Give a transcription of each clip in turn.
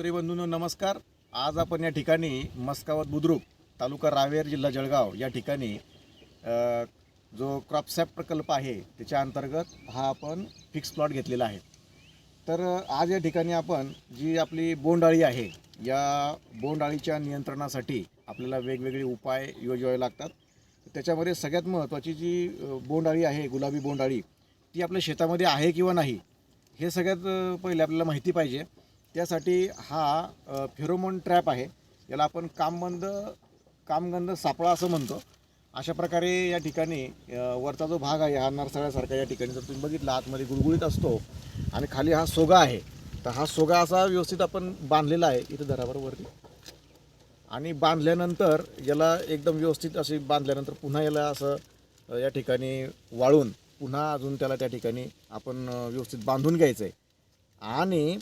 शेतकरी बंधूंनो नमस्कार. आज आपण या ठिकाणी मस्कावत बुद्रुक तालुका रावेर जिल्हा जळगाव या ठिकाणी जो क्रॉपसॅप प्रकल्प आहे त्याच्या अंतर्गत हा आपण फिक्स प्लॉट घेतलेला आहे. तर आज या ठिकाणी आपण जी आपली बोंडाळी आहे या बोंडाळीच्या नियंत्रणासाठी आपल्याला वेगवेगळे उपाय योजावे लागतात. त्याच्यामध्ये सगळ्यात महत्त्वाची जी बोंडाळी आहे गुलाबी बोंडाळी ती आपल्या शेतामध्ये आहे किंवा नाही हे सगळ्यात पहिले आपल्याला माहिती पाहिजे. त्यासाठी हा फेरोमोन ट्रॅप आहे. याला आपण कामबंद कामगंध सापळा असं म्हणतो. अशा प्रकारे या ठिकाणी वरचा जो भाग आहे हा नरसाळ्यासारखा या ठिकाणी. जर तुम्ही बघितला आतमध्ये गुळगुळीत असतो आणि खाली हा सोगा आहे तर हा सोगा असा व्यवस्थित आपण बांधलेला आहे इथं धरावर आणि बांधल्यानंतर याला एकदम व्यवस्थित अशी बांधल्यानंतर पुन्हा याला असं या ठिकाणी वाळून पुन्हा अजून त्याला त्या ठिकाणी आपण व्यवस्थित बांधून घ्यायचं आहे आणि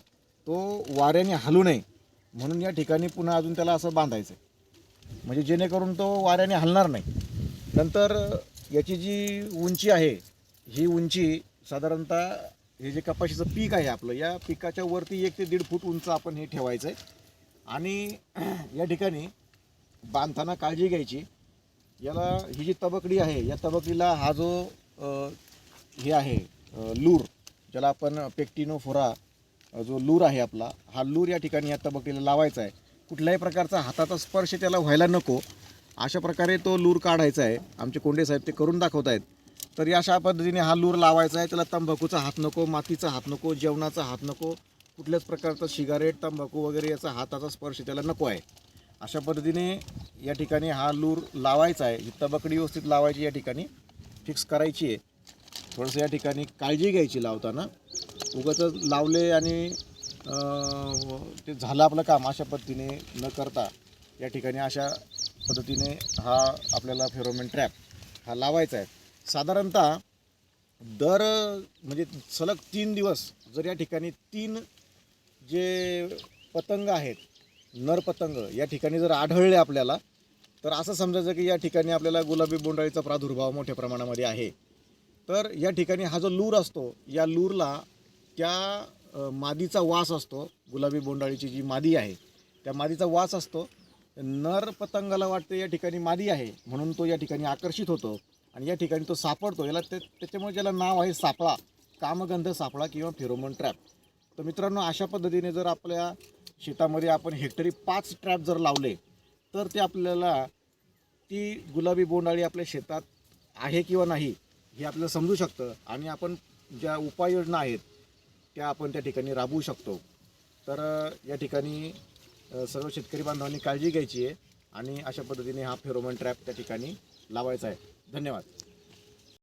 तो वाऱ्याने हलू नये. म्हणून या ठिकाणी पुन्हा अजून त्याला असं बांधायचं आहे म्हणजे जेणेकरून तो वाऱ्याने हलणार नाही. नंतर याची जी उंची आहे ही उंची साधारणतः हे जे कपाशीचं पीक आहे आपलं या पिकाच्या वरती एक ते दीड फूट उंच आपण हे ठेवायचं आहे आणि या ठिकाणी बांधताना काळजी घ्यायची. याला ही जी तबकडी आहे या तबकडीला हा जो हे आहे लूर ज्याला आपण पेक्टिनोफोरा अ, जो लूर आहे आपला हा लूर या ठिकाणी या तबकडीला लावायचा आहे. कुठल्याही प्रकारचा हाताचा स्पर्श त्याला व्हायला नको. अशा प्रकारे तो लूर काढायचा आहे. आमचे कोंडे साहेब ते करून दाखवत आहेत. तर या अशा पद्धतीने हा लूर लावायचा आहे. त्याला तंबाखूचा हात नको मातीचा हात नको जेवणाचा हात नको कुठल्याच प्रकारचा शिगारेट तंबाखू वगैरे याचा हाताचा स्पर्श त्याला नको आहे. अशा पद्धतीने या ठिकाणी हा लूर लावायचा आहे. ही तबकडी व्यवस्थित लावायची या ठिकाणी फिक्स करायची आहे. थोडंसं या ठिकाणी काळजी घ्यायची लावताना. उगाच लावले आणि ते झालं आपलं काम अशा पद्धतीने न करता. या ठिकाणी अशा पद्धतीने हा आपल्याला फेरोमेन ट्रॅप हा लावायचा आहे. साधारणतः दर म्हणजे सलग तीन दिवस जर या ठिकाणी तीन जे पतंग आहेत नर पतंग या ठिकाणी जर आढळले आपल्याला तर असं समजायचं की या ठिकाणी आपल्याला गुलाबी बोंडाळीचा प्रादुर्भाव मोठ्या प्रमाणामध्ये आहे. तर या ठिकाणी हा जो लूर असतो या लूरला त्या मादीचा वास असतो गुलाबी बोंडाळीची जी मादी आहे त्या मादीचा वास असतो. नर पतंगाला वाटते या ठिकाणी मादी आहे म्हणून तो या ठिकाणी आकर्षित होतो आणि या ठिकाणी तो सापडतो. याला ते त्याच्यामुळे ज्याला नाव आहे सापळा कामगंध सापळा किंवा फेरोमोन ट्रॅप. तर मित्रांनो अशा पद्धतीने जर आपल्या शेतामध्ये आपण हेक्टरी पाच ट्रॅप जर लावले तर ते आपल्याला ती गुलाबी बोंडाळी आपल्या शेतात आहे किंवा नाही हे आपल्याला समजू शकतं. आणि आपण ज्या उपाययोजना आहेत त्या आपण त्या ठिकाणी राबवू शकतो? तर या ठिकाणी सर्व शेतकरी बांधवांनी काळजी घ्यायची आहे आणि अशा पद्धतीने हा फेरोमन ट्रॅप त्या ठिकाणी लावायचा आहे. धन्यवाद.